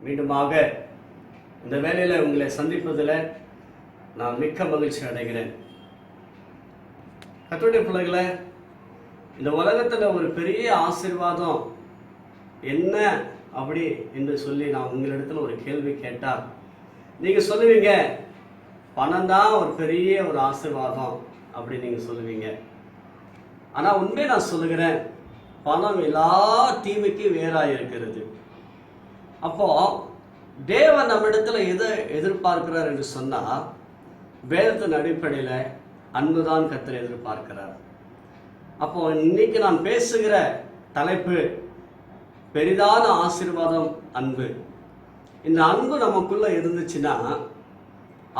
மீண்டுமாக இந்த வேலையில் உங்களை சந்திப்பதில் நான் மிக்க மகிழ்ச்சி அடைகிறேன். கத்துடைய பிள்ளைகளை இந்த உலகத்தில் ஒரு பெரிய ஆசிர்வாதம் என்ன அப்படி என்று சொல்லி நான் உங்களிடத்தில் ஒரு கேள்வி கேட்டால் நீங்கள் சொல்லுவீங்க பணம் தான் ஒரு பெரிய ஒரு ஆசீர்வாதம் அப்படி நீங்கள் சொல்லுவீங்க. ஆனால் உண்மையை நான் சொல்லுகிறேன் பணம் எல்லா தீமைக்கும் வேறாக இருக்கிறது அப்போ தேவன் நம்மிடத்துல எதை எதிர்பார்க்கிறார் என்று சொன்னால் வேதத்தின் அடிப்படையில் அன்புதான் கத்தர் எதிர்பார்க்கிறார். அப்போ இன்னைக்கு நான் பேசுகிற தலைப்பு பெரிதான ஆசிர்வாதம் அன்பு. இந்த அன்பு நமக்குள்ள இருந்துச்சுன்னா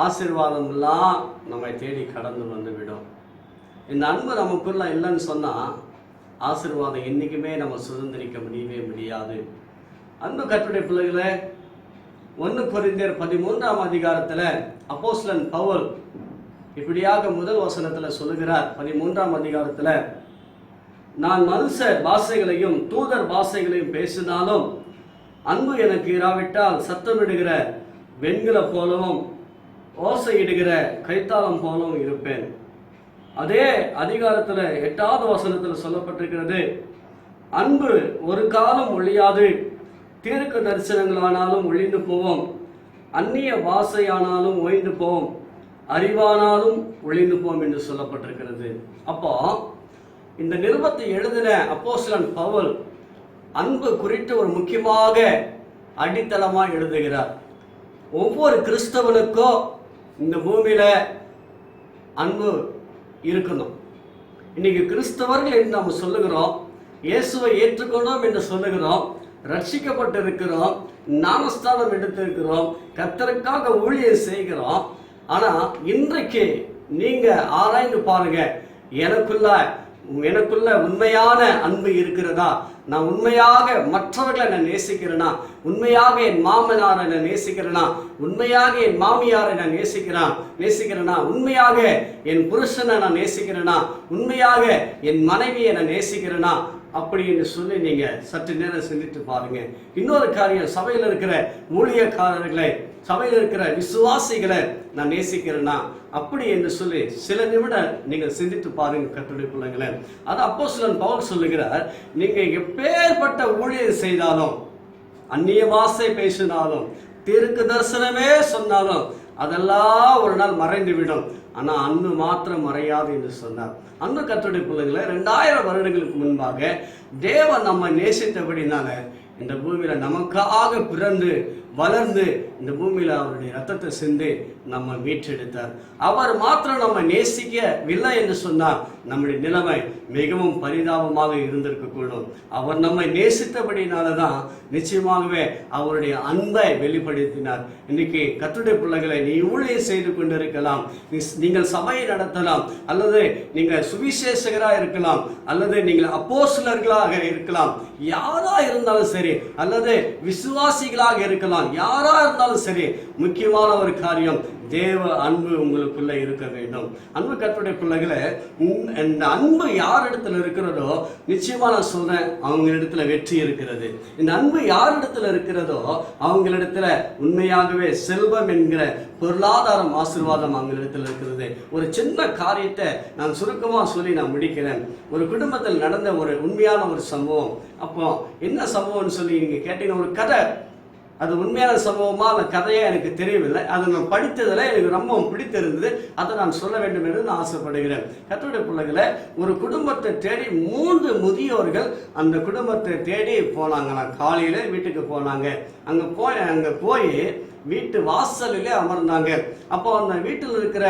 ஆசீர்வாதம்லாம் நம்மை தேடி கடந்து வந்துவிடும். இந்த அன்பு நமக்குள்ள இல்லைன்னு சொன்னால் ஆசீர்வாதம் என்றைக்குமே நம்ம சுதந்திரிக்க முடியவே முடியாது. அன்பு கற்றுடைய பிள்ளைகளே ஒன்று கொரிந்தியர் பதிமூன்றாம் அதிகாரத்தில் அப்போஸ்லன் பவுல் இப்படியாக முதல் வசனத்தில் சொல்லுகிறார். பதிமூன்றாம் அதிகாரத்தில் நான் மனுஷ பாஷைகளையும் தூதர் பாஷைகளையும் பேசினாலும் அன்பு எனக்கு இராவிட்டால் சத்தமிடுகிற வெண்கல போலவும் ஓசையிடுகிற கைத்தாளம் போலவும் இருப்பேன். அதே அதிகாரத்தில் எட்டாவது வசனத்தில் சொல்லப்பட்டிருக்கிறது அன்பு ஒரு காலம் ஒழியாது தீர்க்க தரிசனங்களானாலும் ஒழிந்து போவோம். அந்நிய வாசையானாலும் ஓய்ந்து போவோம். அறிவானாலும் ஒழிந்து போவோம் என்று சொல்லப்பட்டிருக்கிறது. அப்போ இந்த நிருபத்தை எழுதின அப்போசலன் பவுல் அன்பு குறித்து ஒரு முக்கியமாக அடித்தளமாக எழுதுகிறார். ஒவ்வொரு கிறிஸ்தவனுக்கும் இந்த பூமியில அன்பு இருக்கணும். இன்னைக்கு கிறிஸ்தவர்கள் என்று நம்ம சொல்லுகிறோம். இயேசுவை ஏற்றுக்கொண்டோம் என்று சொல்லுகிறோம். ரட்சிக்கப்பட்டிருக்கிறோம் நாமஸ்தானம் எடுத்திருக்கிறோம் கத்தருக்காக ஊழியம் செய்கிறோம். ஆனா இன்றைக்கு நீங்க ஆராய்ந்து பாருங்க எனக்குள்ள எனக்குள்ள உண்மையான அன்பு இருக்கிறதா? நான் உண்மையாக மற்றவர்களை நான் நேசிக்கிறேனா? உண்மையாக என் மாமனாரை நான் நேசிக்கிறேனா? உண்மையாக என் மாமியாரை நான் நேசிக்கிறான் நேசிக்கிறேனா? உண்மையாக என் புருஷனை நான் நேசிக்கிறேனா? உண்மையாக என் மனைவியை நான் நேசிக்கிறேனா? அப்படின்னு சொல்லி நீங்க சற்று நேரம் சிந்தித்து பாருங்க. இன்னொரு காரியம் சபையில் இருக்கிற ஊழியக்காரர்களை சபையில் இருக்கிற விசுவாசிகளை நான் நேசிக்கிறேன்னா அப்படி என்று சொல்லி சில நிமிடம் நீங்கள் சிந்தித்து பாருங்க கட்டுரை பிள்ளைங்களேன் அது அப்போ சிலன் பவுல் சொல்லுகிறார் நீங்க எப்பேற்பட்ட ஊழியம் செய்தாலும் அந்நிய வாசை பேசினாலும் திருக்கு தரிசனமே சொன்னாலும் அதெல்லாம் ஒரு நாள் மறைந்து விடும். அன்று மாத்திரம் மறையாது என்று சொன்னார். அந்த கத்துடைய பிள்ளைகளை ரெண்டாயிரம் வருடங்களுக்கு முன்பாக தேவன் நம்ம நேசித்தபடினால இந்த பூமியில் நமக்காக பிறந்து வளர்ந்து இந்த பூமியில் அவருடைய ரத்தத்தை சிந்து நம்ம மீட்டெடுத்தார். அவர் மாத்திரம் நம்ம நேசிக்கவில்லை என்று சொன்னால் நம்முடைய நிலைமை மிகவும் பரிதாபமாக இருந்திருக்கக்கூடும். அவர் நம்மை நேசித்தபடினால தான் நிச்சயமாகவே அவருடைய அன்பை வெளிப்படுத்தினார். இன்னைக்கு கத்துடைய பிள்ளைகளை நீ ஊழியம் செய்து கொண்டிருக்கலாம். நீங்கள் சபையை நடத்தலாம். அல்லது நீங்கள் சுவிசேஷகராக இருக்கலாம். அல்லது நீங்கள் அப்போசிலர்களாக இருக்கலாம். யாரா இருந்தாலும் சரி அல்லது விசுவாசிகளாக இருக்கலாம். யாரா இருந்தாலும் சரி முக்கியமான ஒரு காரியம் தேவ அன்பு உங்களுக்குள்ள இருக்க வேண்டும். அன்பு கற்றுடைய பிள்ளைகளை உம், இந்த அன்பு யார் இடத்துல இருக்கிறதோ நிச்சயமா நான் சொல்றேன் அவங்க இடத்துல வெற்றி இருக்கிறது. இந்த அன்பு யார் இடத்துல இருக்கிறதோ அவங்களிடத்துல உண்மையாகவே செல்வம் என்கிற பொருளாதாரம் ஆசீர்வாதம் அவங்களிடத்துல இருக்கிறது. ஒரு சின்ன காரியத்தை நான் சுருக்கமாக சொல்லி நான் முடிக்கிறேன். ஒரு குடும்பத்தில் நடந்த ஒரு உண்மையான ஒரு சம்பவம். அப்போ என்ன சம்பவம்னு சொல்லி நீங்கள் கேட்டீங்கன்னா ஒரு கதை. அது உண்மையான சம்பவமா அந்த கதையாக எனக்கு தெரியவில்லை. அதை நான் படித்ததில் எனக்கு ரொம்ப பிடித்திருந்தது. அதை நான் சொல்ல வேண்டும் என்று நான் ஆசைப்படுகிறேன். கத்தோடைய பிள்ளைகளை ஒரு குடும்பத்தை தேடி மூன்று முதியோர்கள் அந்த குடும்பத்தை தேடி போனாங்களாம். காலையில வீட்டுக்கு போனாங்க. அங்கே போய் அங்கே போய் வீட்டு வாசலிலே அமர்ந்தாங்க. அப்போ அந்த வீட்டில் இருக்கிற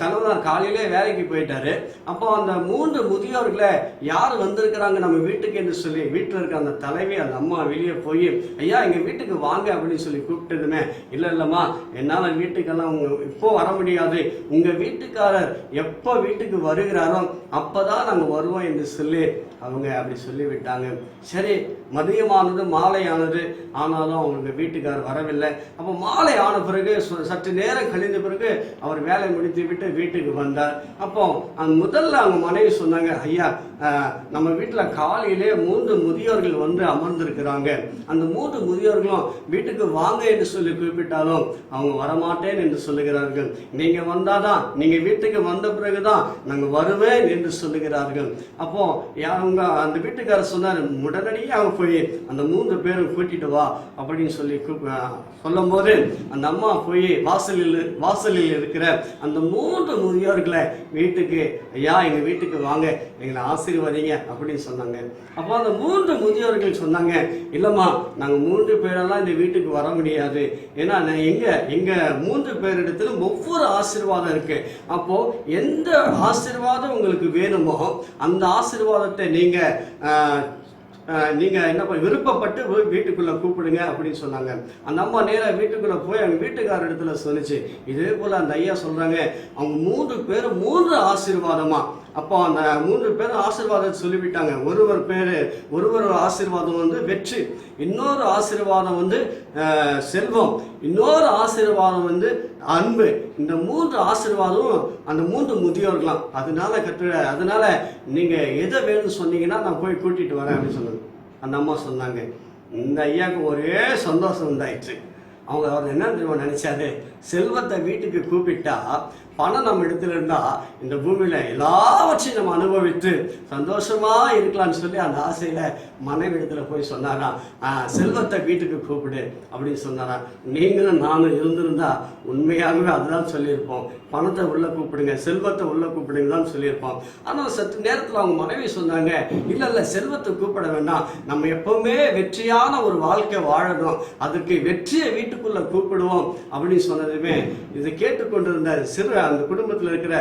கணவனார் காலையிலே வேலைக்கு போயிட்டாரு. அப்போ அந்த மூன்று முதியோர்களை யார் வந்திருக்கிறாங்க நம்ம வீட்டுக்கு? என்று சொல்லி வீட்டில் இருக்கிற அந்த தலைவி அந்த அம்மா வெளியே போய் ஐயா எங்கள் வீட்டுக்கு வாங்க அப்படின்னு சொல்லி கூப்பிட்டதுமே இல்லை இல்லைம்மா என்னால் வீட்டுக்கெல்லாம் உங்க இப்போ வர முடியாது. உங்கள் வீட்டுக்காரர் எப்போ வீட்டுக்கு வருகிறாரோ அப்பதான் நாங்கள் வருவோம் என்று சொல்லி அவங்க அப்படி சொல்லிவிட்டாங்க. சரி மதியமானது மாலையானது. ஆனாலும் அவங்க வீட்டுக்காரர் வரவில்லை. அப்போ மாலை ஆன பிறகு சற்று நேரம் கழிந்த பிறகு அவர் வேலை முடித்து விட்டு வீட்டுக்கு வந்தார். அப்போ முதல்ல அவங்க மனைவி சொன்னாங்க ஐயா நம்ம வீட்டில் காலையிலே மூன்று முதியோர்கள் வந்து அமர்ந்திருக்கிறாங்க. அந்த மூன்று முதியோர்களும் வீட்டுக்கு வாங்க என்று சொல்லி குறிப்பிட்டாலும் அவங்க வரமாட்டேன் என்று சொல்லுகிறார்கள். நீங்க வந்தாதான் நீங்க வீட்டுக்கு வந்த பிறகுதான் நாங்கள் வருவேன் என்று சொல்லுகிறார்கள். அப்போ அவங்க அந்த வீட்டுக்காரர் சொன்னார் உடனடியே அவங்க போய் அந்த மூன்று பேரும் கூட்டிட்டு வா. அப்படின்னு சொல்லி சொல்லும் போது அந்த அம்மா போய் வாசலில் வாசலில் இருக்கிற அந்த மூன்று முதியோர்களை வீட்டுக்கு ஐயா எங்கள் வீட்டுக்கு வாங்க எங்களை ஆசீர்வதிங்க அப்படின்னு சொன்னாங்க. அப்போ அந்த மூன்று முதியோர்கள் சொன்னாங்க இல்லைம்மா நாங்கள் மூன்று பேரெல்லாம் இந்த வீட்டுக்கு வர முடியாது. ஏன்னா நான் எங்கள் எங்கள் மூன்று பேரிடத்திலும் ஒவ்வொரு ஆசீர்வாதம் இருக்குது அப்போது எந்த ஆசீர்வாதம் உங்களுக்கு வேணுமோ அந்த ஆசீர்வாதத்தை நீங்கள் நீங்க என்ன விருப்பப்பட்டு போய் வீட்டுக்குள்ள கூப்பிடுங்க அப்படின்னு சொன்னாங்க. அந்த அம்மா நேராக வீட்டுக்குள்ள போய் அவங்க வீட்டுக்கார இடத்துல சொல்லுச்சு. இதே போல அந்த ஐயா சொல்றாங்க அவங்க மூன்று பேரும் மூன்று ஆசீர்வாதமா அப்போ அந்த மூன்று பேர் ஆசீர்வாதம் சொல்லிவிட்டாங்க. ஒருவர் பேர் ஒருவர் ஆசீர்வாதம் வந்து வெற்றி இன்னொரு ஆசீர்வாதம் வந்து செல்வம் இன்னொரு ஆசீர்வாதம் வந்து அன்பு. இந்த மூன்று ஆசீர்வாதமும் அந்த மூன்று முதியோர்களாம் அதனால கற்று அதனால நீங்கள் எதை வேணும்னு சொன்னீங்கன்னா நான் போய் கூட்டிட்டு வரேன் அப்படின்னு சொன்னது அந்த அம்மா சொன்னாங்க இந்த ஐயாவுக்கு ஒரே சந்தோஷம் உண்டாயிடுச்சு அவங்க அவர் என்ன தெரியுமா நினைச்சாரு? செல்வத்தை வீட்டுக்கு கூப்பிட்டா பணம் நம்ம இடத்துல இருந்தா இந்த பூமியில எல்லாவற்றையும் நம்ம அனுபவித்து சந்தோஷமா இருக்கலாம்னு சொல்லி அந்த ஆசையில மனைவி இடத்துல போய் சொன்னாராம். செல்வத்தை வீட்டுக்கு கூப்பிடு அப்படின்னு சொன்னாராம். நீங்களும் நானும் இருந்திருந்தா உண்மையாகவே அதுதான் சொல்லியிருப்போம். பணத்தை உள்ள கூப்பிடுங்க செல்வத்தை உள்ள கூப்பிடுங்க தான் சொல்லியிருப்போம். ஆனால் சற்று நேரத்தில் அவங்க மனைவி சொன்னாங்க இல்ல இல்ல செல்வத்தை கூப்பிட வேண்டாம். நம்ம எப்பவுமே வெற்றியான ஒரு வாழ்க்கை வாழணும். அதுக்கு வெற்றியை வீட்டுக்குள்ள கூப்பிடுவோம் அப்படின்னு சொன்னது. சொன்னதுமே இதை கேட்டுக்கொண்டிருந்த சிறு அந்த குடும்பத்தில் இருக்கிற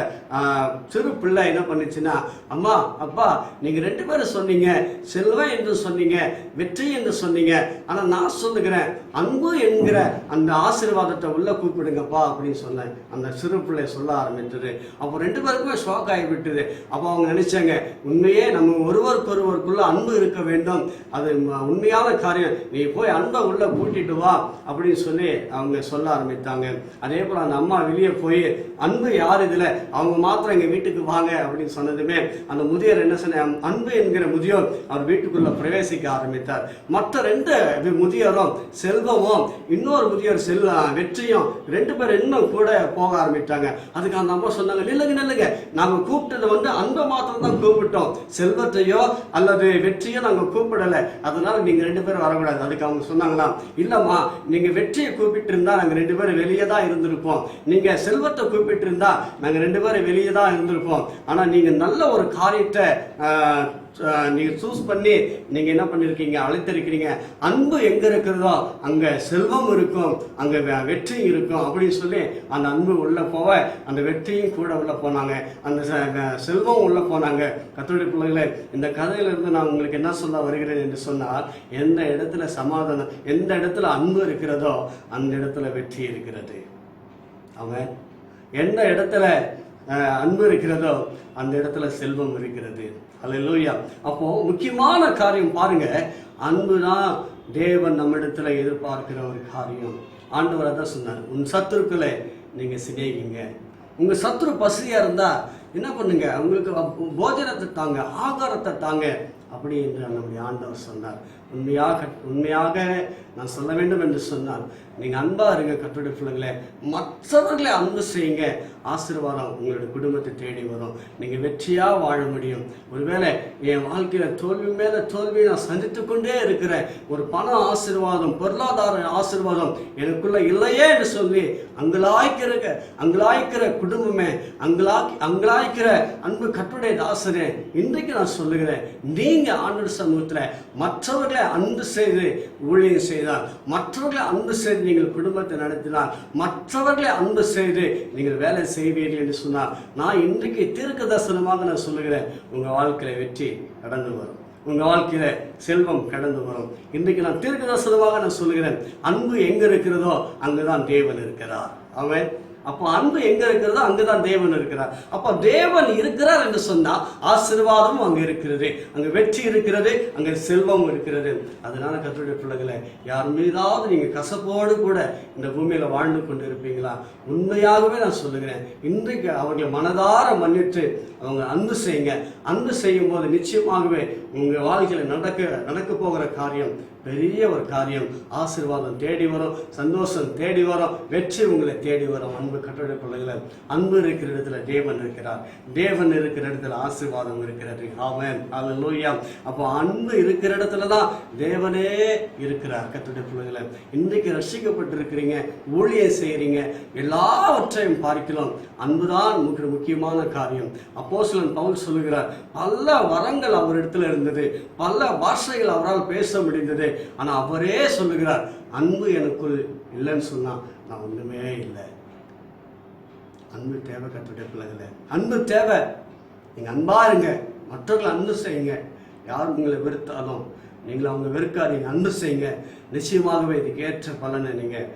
சிறு பிள்ளை என்ன பண்ணுச்சுன்னா அம்மா அப்பா நீங்க ரெண்டு பேரும் சொன்னீங்க. செல்வம் என்று சொன்னீங்க. வெற்றி என்று சொன்னீங்க. ஆனா நான் சொல்லுகிறேன் அன்பு என்கிற அந்த ஆசீர்வாதத்தை உள்ள கூப்பிடுங்கப்பா அப்படின்னு சொன்னேன் அந்த சிறு பிள்ளை சொல்ல ஆரம்பித்தது. அப்போ ரெண்டு பேருக்குமே ஷாக் ஆகிவிட்டது அப்போ அவங்க நினைச்சாங்க உண்மையே நம்ம ஒருவருக்கு ஒருவருக்குள்ள அன்பு இருக்க வேண்டும். அது உண்மையான காரியம். நீ போய் அன்பை உள்ள கூட்டிட்டு வா அப்படின்னு சொல்லி அவங்க சொல்ல ஆரம்பித்தாங்க. அதே போல அந்த அம்மா வெளியே போய் அன்பு யார் இதுல? அவங்க மாத்திரம் எங்க வீட்டுக்கு வாங்க அப்படின்னு சொன்னதுமே அந்த முதியோர் என்ன சொன்ன அன்பு என்கிற முதியோர் அவர் வீட்டுக்குள்ள பிரவேசிக்க ஆரம்பித்தார். மற்ற ரெண்டு முதியோரும் செல்வமும் இன்னொரு முதியோர் செல்வ வெற்றியும் ரெண்டு பேர் இன்னும் கூட போக ஆரம்பித்தாங்க அதுக்கு அந்த அம்மா சொன்னாங்க நில்லுங்க நில்லுங்க. நாங்க கூப்பிட்டது வந்து அன்பை மாத்திரம் தான் கூப்பிட்டோம். செல்வத்தையோ அல்லது வெற்றியோ நாங்க கூப்பிடல. அதனால நீங்க ரெண்டு பேரும் வரக்கூடாது. அதுக்கு அவங்க சொன்னாங்களாம் இல்லைம்மா நீங்க வெற்றியை கூப்பிட்டு இருந்தா நாங்க ரெண்டு பேரும் வெளியே தான் இருந்திருப்போம். நீங்க செல்வத்தை கூப்பிட்டு இருந்தா நாங்க ரெண்டு பேரும் வெளியே தான் இருந்திருப்போம். ஆனா நீங்க நல்ல ஒரு காரியத்தை நீங்கள் சூஸ் பண்ணி நீங்க என்ன பண்ணிருக்கீங்க? அழைத்திருக்கிறீங்க. அன்பு எங்க இருக்கிறதோ அங்க செல்வம் இருக்கும். அங்க வெற்றி இருக்கும் அப்படின்னு சொல்லி அந்த அன்பு உள்ள போக அந்த வெற்றியும் கூட உள்ள போனாங்க. அந்த செல்வம் உள்ள போனாங்க. கத்தோடைய பிள்ளைகளே இந்த கதையில இருந்து நான் உங்களுக்கு என்ன சொல்ல வருகிறேன் என்று சொன்னால் எந்த இடத்துல சமாதானம் எந்த இடத்துல அன்பு இருக்கிறதோ அந்த இடத்துல வெற்றி இருக்கிறது. அவன் எந்த இடத்துல அன்பு இருக்கிறதோ அந்த இடத்துல செல்வம் இருக்கிறது. அல்லேலூயா அப்போ முக்கியமான காரியம் பாருங்க. அன்பு தான் தேவன் நம்மிடத்துல எதிர்பார்க்கிற ஒரு காரியம். ஆண்டவர் அதான் சொன்னார் உன் சத்துருக்களை நீங்க சிநேகிங்க. உங்க சத்துரு பசியா இருந்தா என்ன பண்ணுங்க? உங்களுக்கு போஜனத்தை தாங்க ஆகாரத்தை தாங்க அப்படி என்று நம்முடைய ஆண்டவர் சொன்னார். உண்மையாக உண்மையாக நான் சொல்ல வேண்டும் என்று சொன்னால் நீங்க அன்பா இருங்க கட்டுரை பிள்ளைங்களே மற்றவர்களை அன்பு செய்யுங்க. ஆசீர்வாதம் உங்களுடைய குடும்பத்தை தேடி வரும். நீங்க வெற்றியா வாழ முடியும். ஒருவேளை என் வாழ்க்கையில தோல்வி மேல தோல்வி நான் சந்தித்து கொண்டே இருக்கிறேன் ஒரு பண ஆசீர்வாதம் பொருளாதார ஆசீர்வாதம் எனக்குள்ள இல்லையே என்று சொல்லி அங்கலாய்க்கிற அங்கலாய்க்கிற குடும்பமே அங்கலாக்கி அங்கலாய்க்கிற அன்பு கட்டுடைய தாசனே இன்றைக்கு நான் சொல்லுகிறேன் நீங்க ஆண்டு சமூகத்துல மற்றவர்கள் அன்பு செய்து ஊழியம் செய்தால் மற்றவர்களை அன்பு செய்து நீங்கள் குடும்பத்தை நடத்தினால் மற்றவர்களை அன்பு செய்து நீங்கள் வேலை செய்வீர்கள் என்று சொன்னால் நான் இன்றைக்கு தீர்க்க தரிசனமாக நான் சொல்லுகிறேன் உங்கள் வாழ்க்கையில வெற்றி கடந்து வரும். உங்கள் வாழ்க்கையில செல்வம் கடந்து வரும். இன்றைக்கு நான் தீர்க்க தரிசனமாக நான் சொல்லுகிறேன் அன்பு எங்கே இருக்கிறதோ அங்குதான் தேவன் இருக்கிறார். அவன் அப்போ அன்பு எங்க இருக்கிறதோ அங்குதான் தேவன் இருக்கிறார். அப்போ தேவன் இருக்கிறார் என்று சொன்னா ஆசீர்வாதமும் அங்க இருக்கிறது. அங்க வெற்றி இருக்கிறது அங்க செல்வம் இருக்கிறது. அதனால கர்த்தருடைய பிள்ளைகளை யார் மீதாவது நீங்க கசப்போடு கூட இந்த பூமியில வாழ்ந்து கொண்டு இருப்பீங்களா உண்மையாகவே நான் சொல்லுகிறேன் இன்றைக்கு அவர்களை மனதார மன்னிட்டு அவங்க அன்பு செய்யுங்க. அன்பு செய்யும் போது நிச்சயமாகவே உங்க வாழ்க்கையில் நடக்க நடக்க போகிற காரியம் பெரிய ஒரு காரியம். ஆசீர்வாதம் தேடி வரும் சந்தோஷம் தேடி வரும் வெற்றி உங்களை தேடி வரும். அன்பு கட்டுரை பிள்ளைகளை அன்பு இருக்கிற இடத்துல தேவன் இருக்கிறார். தேவன் இருக்கிற இடத்துல ஆசீர்வாதம் இருக்கிறது. ஆமென். அல்லேலூயா அப்போ அன்பு இருக்கிற இடத்துல தான் தேவனே இருக்கிறார். கட்டளை பிள்ளைகளை இன்றைக்கு ரசிக்கப்பட்டிருக்கிறீங்க ஊழியம் செய்கிறீங்க எல்லாவற்றையும் பார்க்கலாம் அன்புதான் மிக முக்கியமான காரியம். அப்போஸ்தலன் பவுல் சொல்லுகிறார் பல வரங்கள் அவரிடத்துல இருந்தது பல பாஷைகள் அவரால் பேச முடிந்தது. ஆனால் அவரே சொல்லுகிறார் அன்பு எனக்குள் இல்லைன்னு சொன்னால் நான் ஒன்றுமே இல்லை. அன்பு தேவை கற்றுடைய பிள்ளைகளே. அன்பு தேவை. நீங்கள் அன்பா இருங்க. மற்றவர்கள் அன்பு செய்யுங்க. யார் உங்களை வெறுத்தாலும் நீங்கள் அவங்க வெறுக்காதீங்க. அன்பு செய்யுங்க. நிச்சயமாகவே இதுக்கு ஏற்ற பலனை நீங்கள்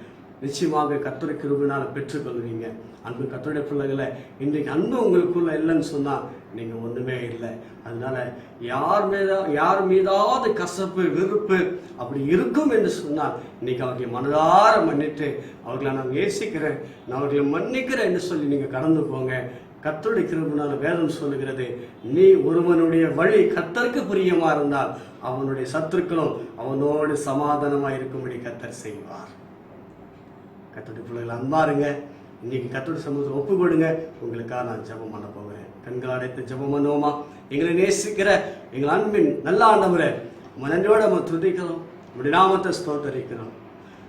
நிச்சயமாக கத்துரை கிருபினால் பெற்றுக்கொள்வீங்க அன்பு கத்துடைய பிள்ளைகளை இன்றைக்கு அன்பு உங்களுக்குள்ள இல்லைன்னு சொன்னால் நீங்கள் ஒன்றுமே இல்லை. அதனால யார் மீதா யார் மீதாவது கசப்பு வெறுப்பு அப்படி இருக்கும் என்று சொன்னால் இன்னைக்கு அவர்களை மனதார மன்னிட்டு அவர்களை நான் நேசிக்கிறேன் நான் அவர்களை மன்னிக்கிறேன் என்று சொல்லி நீங்கள் கடந்து போங்க. கத்தருடைய கிருபினால் வேதம் சொல்லுகிறது நீ ஒருவனுடைய வழி கத்தருக்கு பிரியமா இருந்தால் அவனுடைய சத்துருக்களும் அவனோடு சமாதானமாக இருக்கும்படி கத்தர் செய்வார். கத்தோடைய பிள்ளைகள் அன்பாருங்க. இன்னைக்கு கர்த்தருடைய சமூகத்தை ஒப்பு கொடுங்க உங்களுக்காக நான் ஜெபம் பண்ண போகிறேன். கண்கள் அடைத்து ஜெபம் பண்ணுவோமா? எங்களை நேசிக்கிற எங்கள் அன்பின் நல்ல ஆண்டவரே உங்க நன்றியோட நம்ம துதிக்கிறோம். உடைய நாமத்தை ஸ்தோத்தரிக்கிறோம்.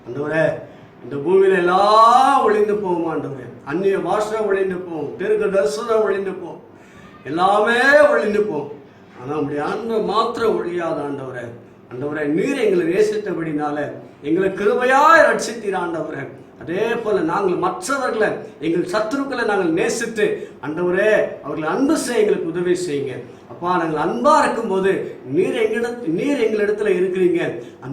அந்தவரே இந்த பூமியில எல்லாம் ஒளிந்து போகும் ஆண்டவரே. அந்நிய பாஷை ஒளிந்து போவோம். தெருக்கு தரிசனம் ஒளிந்து போகும் எல்லாமே ஒளிந்து போவோம். ஆனால் நம்முடைய அன்பு மாத்திரம் ஒழியாத ஆண்டவரை. ஆண்டவரே நீர் எங்களை நேசித்தபடினால எங்களை கிருபையாய் ரட்சித்தீர் ஆண்டவரே. அதே போல நாங்கள் மற்றவர்களை எங்கள் சத்துருக்களை நாங்கள் நேசித்து அண்டவரே அவர்களை அன்பு செய்ய எங்களுக்கு உதவி செய்யுங்க. அப்பா நாங்கள் அன்பா இருக்கும்போது நீர் எங்களிடத்து நீர் எங்களிடத்துல இருக்கிறீங்க.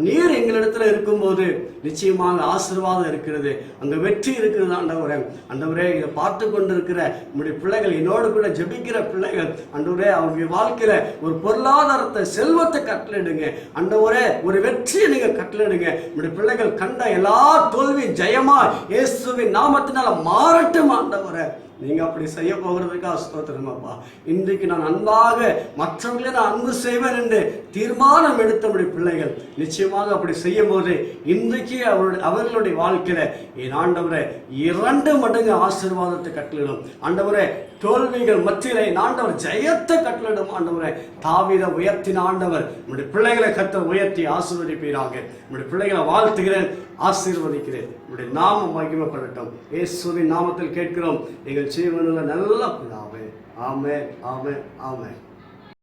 நீர் எங்களிடத்துல இருக்கும்போது நிச்சயமாக ஆசீர்வாதம் இருக்கிறது. அங்க வெற்றி இருக்கிறது ஆண்டவரே. அண்டவரே இதை பார்த்து கொண்டிருக்கிற நம்முடைய பிள்ளைகள் என்னோடு கூட ஜெபிக்கிற பிள்ளைகள் அண்டவரே அவருடைய வாழ்க்கையில ஒரு பொருளாதாரத்தை செல்வத்தை கட்டளிடுங்க ஆண்டவரே ஒரு வெற்றியை நீங்க கட்டளிடுங்க உங்களுடைய பிள்ளைகள் கண்ட எல்லா தோல்வியும் ஜெயமா இயேசுவின் நாமத்தினால மாறட்டும் ஆண்டவரே. நீங்க அப்படி செய்ய போகிறதுக்காக ஸ்தோத்திரமாப்பா இன்றைக்கு நான் அன்பாக மற்றவர்களே நான் அன்பு செய்வேன் என்று தீர்மானம் எடுத்தபடி பிள்ளைகள் நிச்சயமாக அப்படி செய்யும் போது இன்றைக்கு அவருடைய அவர்களுடைய வாழ்க்கையில என் ஆண்டவரை இரண்டு மடங்கு ஆசீர்வாதத்தை கட்டளிடும் ஆண்டவரே தோல்விகள் மத்தியிலே ஆண்டவர் ஜெயத்தை கட்டளிடும் ஆண்டவரை. தாவித உயர்த்தின ஆண்டவர். நம்முடைய பிள்ளைகளை கத்த உயர்த்தி ஆசீர்வதிப்பீராக. நம்முடைய பிள்ளைகளை வாழ்த்துகிறேன் ஆசீர்வதிக்கிறேன். நம்முடைய நாமம் மகிமைப்படட்டும். இயேசுவின் நாமத்தில் கேட்கிறோம். எங்கள் ஜீவனில் நல்ல பிதாவே. ஆமே ஆமே ஆமே